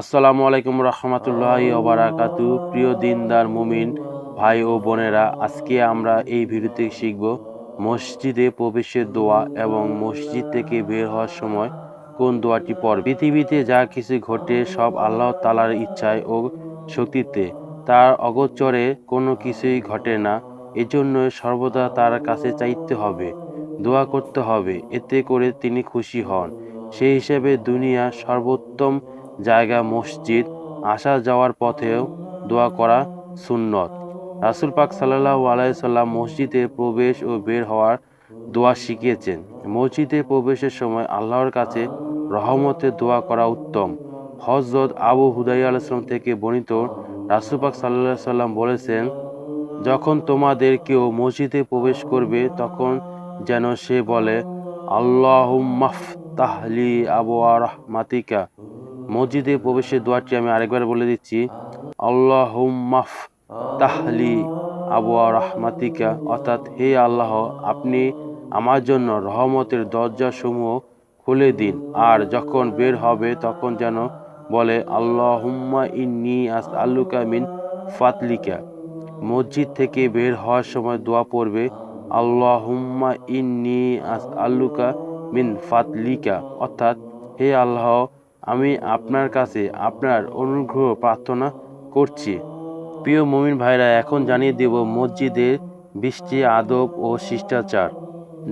আসসালামু আলাইকুম রহমতুল্লাহি ওবারাকাতু প্রিয় দিনদার মুমিন ভাই ও বোনেরা, আজকে আমরা এই ভিডিওতে শিখব মসজিদে প্রবেশের দোয়া এবং মসজিদ থেকে বের হওয়ার সময় কোন দোয়াটি পর পৃথিবীতে যা কিছু ঘটে সব আল্লাহ তালার ইচ্ছায় ও শক্তিতে। তার অগোচরে কোনো কিছুই ঘটে না, এজন্য সর্বদা তার কাছে চাইতে হবে, দোয়া করতে হবে, এতে করে তিনি খুশি হন। সেই হিসেবে দুনিয়া সর্বোত্তম জায়গা মসজিদ, আসা যাওয়ার পথেও দোয়া করা সুন্নত। রাসুল পাক সাল্লাহ আলাইসাল্লাম মসজিদে প্রবেশ ও বের হওয়ার দোয়া শিখিয়েছেন। মসজিদে প্রবেশের সময় আল্লাহর কাছে রহমতের দোয়া করা উত্তম। হজরত আবু হুদাই আলাইসলাম থেকে বর্ণিত রাসুল পাক সাল্লাহ সাল্লাম বলেছেন, যখন তোমাদের কেউ মসজিদে প্রবেশ করবে, তখন যেন সে বলে আল্লাহ মাফ তাহলি আবু রহমাতিকা। মসজিদে প্রবেশের দোয়াটি আমি আরেকবার বলে দিচ্ছি। আল্লাহ মাফ তাহলি আবু রহমাতিকা। অর্থাৎ, হে আল্লাহ, আপনি আমার জন্য রহমতের দরজাসমূহ খুলে দিন। আর যখন বের হবে, তখন যেন বলে, আল্লাহুম্মা ইন্নি আস আল্লুকা মিন ফাতলিকা মসজিদ থেকে বের হওয়ার সময় দোয়া পড়বে, আল্লাহুম্মা ইন্নি আস আল্লুকা মিন ফাতলিকা অর্থাৎ, হে আল্লাহ আমি আপনার কাছে আপনার অনুগ্রহ প্রার্থনা করছি। প্রিয় মমিন ভাইরা, এখন জানিয়ে দেব মসজিদের বৃষ্টি, আদব ও শিষ্টাচার,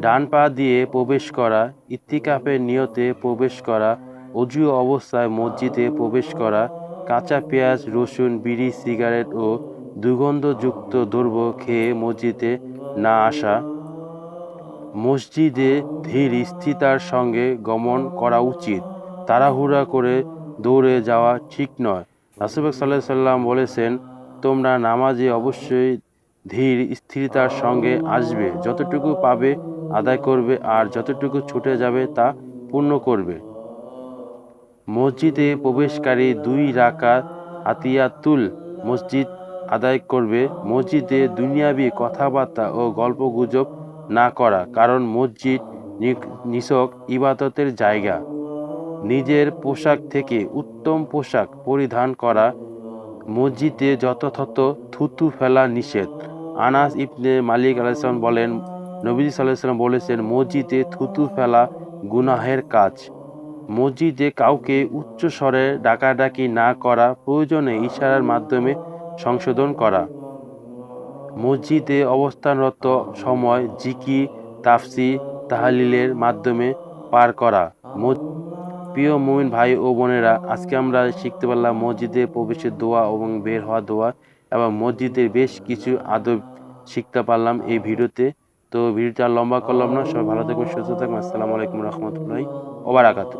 ডান পা দিয়ে প্রবেশ করা, ইত্তিকাফের নিয়তে প্রবেশ করা, অজু অবস্থায় মসজিদে প্রবেশ করা, কাঁচা পেঁয়াজ, রসুন, বিড়ি, সিগারেট ও দুর্গন্ধযুক্ত দ্রব্য খেয়ে মসজিদে না আসা, মসজিদে ধীর স্থিতার সঙ্গে গমন করা উচিত। তাড়াহুড়া করে দৌড়ে যাওয়া ঠিক নয়। রাসুবেক সাল্লাহ সাল্লাম বলেছেন, তোমরা নামাজে অবশ্যই ধীর স্থিরতার সঙ্গে আসবে। যতটুকু পাবে আদায় করবে আর যতটুকু ছুটে যাবে তা পূর্ণ করবে। মসজিদে প্রবেশকারী দুই রাকাত আতিয়াতুল মসজিদ আদায় করবে। মসজিদে দুনিয়াবি কথাবার্তা ও গল্পগুজব না করা কারণ মসজিদ নিছক ইবাদতের জায়গা। নিজের পোশাক থেকে উত্তম পোশাক পরিধান করা মসজিদে যথাযথ থুতু ফেলা নিষেধ। আনাস ইবনে মালিক আলাইসালাম বলেন নবী সাল্লাম বলেছেন, মসজিদে থুতু ফেলা গুনাহের কাজ। মসজিদে কাউকে উচ্চ স্বরে ডাকাডাকি না করা প্রয়োজনে ইশারার মাধ্যমে সংশোধন করা। মসজিদে অবস্থানরত সময় জিকি তাফসি তাহালিলের মাধ্যমে পার করা। প্রিয় মোমিন ভাই ও বোনেরা, আজকে আমরা শিখতে পারলাম মসজিদে প্রবেশের দোয়া এবং বের হওয়া দোয়া এবং মসজিদের বেশ কিছু আদব শিখতে পারলাম এই ভিডিওতে। তো ভিডিওটা লম্বা করলাম না, সবাই ভালো থাকবেন, সুস্থ থাকবেন। আসসালামু আলাইকুম রহমতুল্লাহ ওবারাকাতু